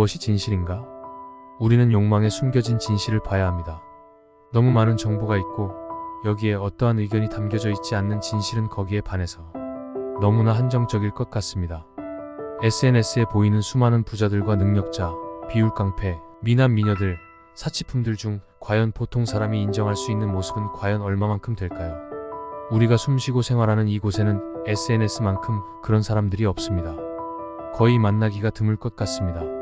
무엇이 진실인가? 우리는 욕망에 숨겨진 진실을 봐야 합니다. 너무 많은 정보가 있고 여기에 어떠한 의견이 담겨져 있지 않는 진실은 거기에 반해서 너무나 한정적일 것 같습니다. SNS에 보이는 수많은 부자들과 능력자, 비율 깡패, 미남 미녀들, 사치품들 중 과연 보통 사람이 인정할 수 있는 모습은 과연 얼마만큼 될까요? 우리가 숨쉬고 생활하는 이곳에는 SNS만큼 그런 사람들이 없습니다. 거의 만나기가 드물 것 같습니다.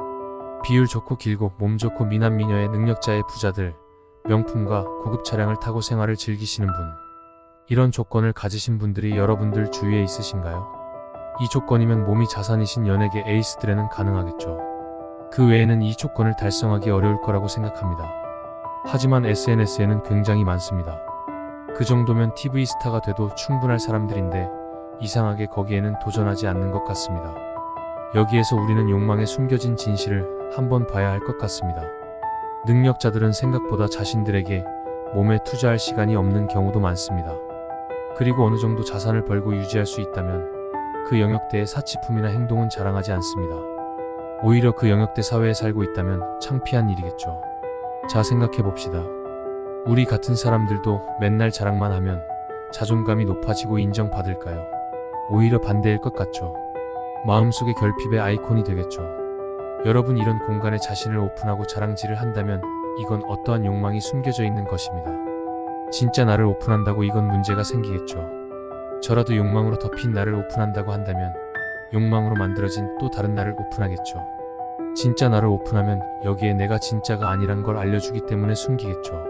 비율 좋고 길고 몸 좋고 미남 미녀의 능력자의 부자들, 명품과 고급 차량을 타고 생활을 즐기시는 분. 이런 조건을 가지신 분들이 여러분들 주위에 있으신가요? 이 조건이면 몸이 자산이신 연예계 에이스들에는 가능하겠죠. 그 외에는 이 조건을 달성하기 어려울 거라고 생각합니다. 하지만 SNS에는 굉장히 많습니다. 그 정도면 TV 스타가 돼도 충분할 사람들인데 이상하게 거기에는 도전하지 않는 것 같습니다. 여기에서 우리는 욕망에 숨겨진 진실을 한번 봐야 할 것 같습니다. 능력자들은 생각보다 자신들에게 몸에 투자할 시간이 없는 경우도 많습니다. 그리고 어느 정도 자산을 벌고 유지할 수 있다면 그 영역대의 사치품이나 행동은 자랑하지 않습니다. 오히려 그 영역대 사회에 살고 있다면 창피한 일이겠죠. 자 생각해 봅시다. 우리 같은 사람들도 맨날 자랑만 하면 자존감이 높아지고 인정받을까요? 오히려 반대일 것 같죠. 마음속의 결핍의 아이콘이 되겠죠. 여러분 이런 공간에 자신을 오픈하고 자랑질을 한다면 이건 어떠한 욕망이 숨겨져 있는 것입니다. 진짜 나를 오픈한다고 이건 문제가 생기겠죠. 저라도 욕망으로 덮인 나를 오픈한다고 한다면 욕망으로 만들어진 또 다른 나를 오픈하겠죠. 진짜 나를 오픈하면 여기에 내가 진짜가 아니란 걸 알려주기 때문에 숨기겠죠.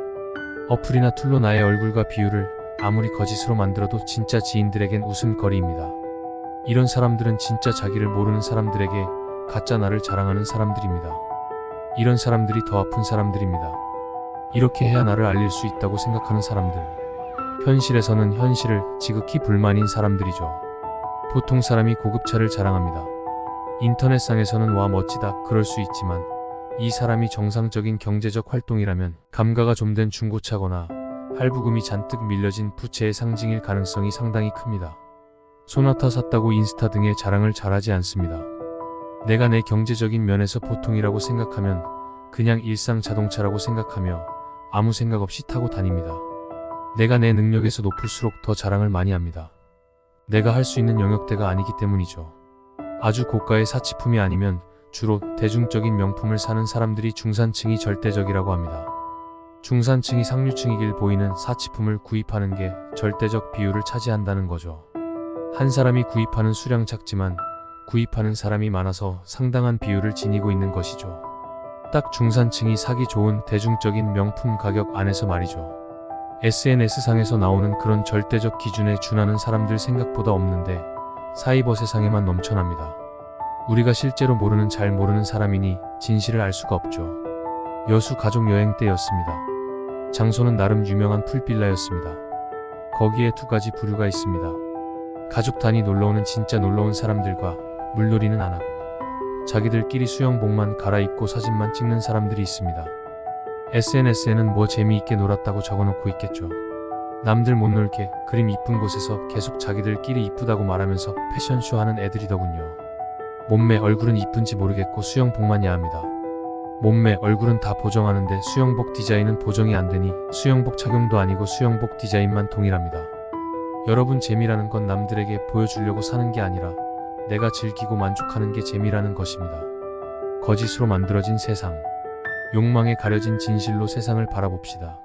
어플이나 툴로 나의 얼굴과 비율을 아무리 거짓으로 만들어도 진짜 지인들에겐 웃음거리입니다. 이런 사람들은 진짜 자기를 모르는 사람들에게 가짜 나를 자랑하는 사람들입니다. 이런 사람들이 더 아픈 사람들입니다. 이렇게 해야 나를 알릴 수 있다고 생각하는 사람들. 현실에서는 현실을 지극히 불만인 사람들이죠. 보통 사람이 고급차를 자랑합니다. 인터넷상에서는 와 멋지다 그럴 수 있지만 이 사람이 정상적인 경제적 활동이라면 감가가 좀 된 중고차거나 할부금이 잔뜩 밀려진 부채의 상징일 가능성이 상당히 큽니다. 소나타 샀다고 인스타 등의 자랑을 잘하지 않습니다. 내가 내 경제적인 면에서 보통이라고 생각하면 그냥 일상 자동차라고 생각하며 아무 생각 없이 타고 다닙니다. 내가 내 능력에서 높을수록 더 자랑을 많이 합니다. 내가 할 수 있는 영역대가 아니기 때문이죠. 아주 고가의 사치품이 아니면 주로 대중적인 명품을 사는 사람들이 중산층이 절대적이라고 합니다. 중산층이 상류층이길 보이는 사치품을 구입하는 게 절대적 비율을 차지한다는 거죠. 한 사람이 구입하는 수량 작지만 구입하는 사람이 많아서 상당한 비율을 지니고 있는 것이죠. 딱 중산층이 사기 좋은 대중적인 명품 가격 안에서 말이죠. SNS상에서 나오는 그런 절대적 기준에 준하는 사람들 생각보다 없는데 사이버 세상에만 넘쳐납니다. 우리가 실제로 모르는 잘 모르는 사람이니 진실을 알 수가 없죠. 여수 가족 여행 때였습니다. 장소는 나름 유명한 풀빌라였습니다. 거기에 두 가지 부류가 있습니다. 가족 단위 놀러오는 진짜 놀러온 사람들과 물놀이는 안 하고 자기들끼리 수영복만 갈아입고 사진만 찍는 사람들이 있습니다. SNS에는 뭐 재미있게 놀았다고 적어놓고 있겠죠. 남들 못 놀게 그림 이쁜 곳에서 계속 자기들끼리 이쁘다고 말하면서 패션쇼 하는 애들이더군요. 몸매 얼굴은 이쁜지 모르겠고 수영복만 야합니다. 몸매 얼굴은 다 보정하는데 수영복 디자인은 보정이 안 되니 수영복 착용도 아니고 수영복 디자인만 동일합니다. 여러분 재미라는 건 남들에게 보여주려고 사는 게 아니라 내가 즐기고 만족하는 게 재미라는 것입니다. 거짓으로 만들어진 세상. 욕망에 가려진 진실로 세상을 바라봅시다.